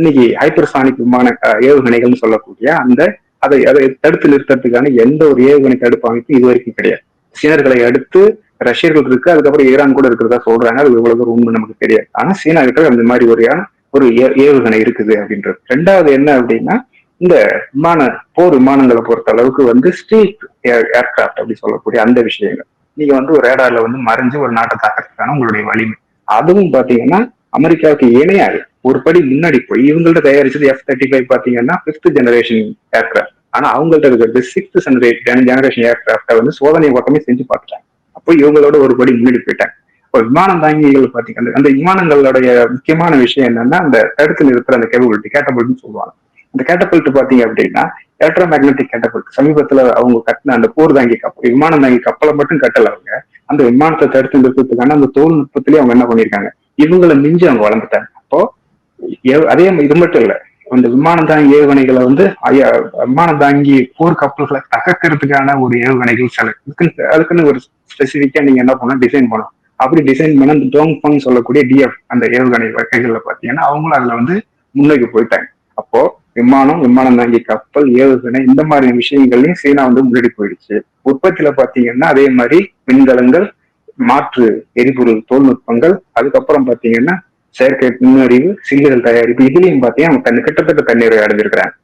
இன்னைக்கு ஹைப்பர்சானிக் விமான ஏவுகணைகள்னு சொல்லக்கூடிய அந்த அதை அதை தடுத்து நிறுத்துறதுக்கான எந்த ஒரு ஏவுகணை தடுப்பு அமைப்பு இது வரைக்கும் கிடையாது. சீனர்களை அடுத்து ரஷ்யர்கள் இருக்கு அதுக்கப்புறம் ஈரான் கூட இருக்கிறதா சொல்றாங்க. அது எவ்வளவு தூரம் உண்மை நமக்கு தெரியாது. ஆனா சீனா கிட்ட அந்த மாதிரி ஒரு ஒரு ஏவுகணை இருக்குது அப்படின்றது. ரெண்டாவது என்ன அப்படின்னா இந்த விமான போர் விமானங்களை பொறுத்த அளவுக்கு வந்து ஸ்ட்ரீட் ஏர்கிராஃப்ட் அப்படி சொல்லக்கூடிய அந்த விஷயங்கள். நீங்க வந்து ஒரு ரேடார்ல வந்து மறைஞ்சு ஒரு நாட்டை தாக்கிறதுக்கான உங்களுடைய வலிமை. அதுவும் பாத்தீங்கன்னா அமெரிக்காவுக்கு இணையாது ஒரு படி முன்னாடி போய் இவங்கள்ட்ட தயாரிச்சது எஃப் தேர்ட்டி ஃபைவ் பாத்தீங்கன்னா பிப்த் ஜெனரேஷன் ஏர்கிராஃப்ட் ஆனா அவங்கள்ட்ட இருக்கிறது சிக்ஸ்த் ஜெனரேஷன் ஏர்கிராஃப்டை வந்து சோதனை ஓட்டமே செஞ்சு பார்த்துட்டாங்க. அப்போ இவங்களோட ஒரு படி முன்னாடி போயிட்டாங்க. இப்போ விமானம் தாங்கிகள் பாத்தீங்கன்னா அந்த விமானங்களுடைய முக்கியமான விஷயம் என்னன்னா அந்த தடுத்து நிறுத்துற அந்த கேபபிலிட்டி கேட்டபிள்னு சொல்லுவாங்க. அந்த கேட்டபிலிட்டி பாத்தீங்க அப்படின்னா எலக்ட்ரோ மேக்னட்டிக் கேட்டபிலிட்டி சமீபத்துல அவங்க கட்டின அந்த போர் தாங்கி கப்பல் விமானம் தாங்கி கப்பலை மட்டும் கட்டல அவங்க. அந்த விமானத்தை தடுத்து நிறுத்தத்துக்கான அந்த தொழில்நுட்பத்திலேயே அவங்க என்ன பண்ணிருக்காங்க இவங்களை மிஞ்சி அவங்க வளர்ந்துட்டாங்க. அப்போ அதே இது மட்டும் இல்ல. இந்த விமானம் தாங்கி ஏவுகணைகளை வந்து ஐயா- விமானம் தாங்கி போர் கப்பல்களை தகர்க்கறதுக்கான ஒரு ஏவுகணைகள் சில. இதுக்குன்னு அதுக்குன்னு ஒரு ஸ்பெசிஃபிக்கா நீங்க என்ன பண்ணணும்? டிசைன் பண்ணணும். அப்படி டிசைன் பண்ண அந்த டோங் பங் சொல்லக்கூடிய டிஎஃப் அந்த ஏவுகணை வகைகள்ல பாத்தீங்கன்னா அவங்களும் அதுல வந்து முன்னோக்கி போயிட்டாங்க. அப்போ விமானம் விமானம் தாங்கி கப்பல் ஏவுகணை இந்த மாதிரி விஷயங்கள்லயும் சீனா வந்து முன்னாடி போயிடுச்சு. உற்பத்தியில பாத்தீங்கன்னா அதே மாதிரி மின்கலங்கள் மாற்று எரிபொருள் தொழில்நுட்பங்கள் அதுக்கப்புறம் பாத்தீங்கன்னா செயற்கை நுண்ணறிவு சில்லுகள் தயாரிப்பு இதுலயும் பாத்தீங்கன்னா அவங்க கிட்டத்தட்ட தண்ணீரை அடைஞ்சிருக்கிறாங்க.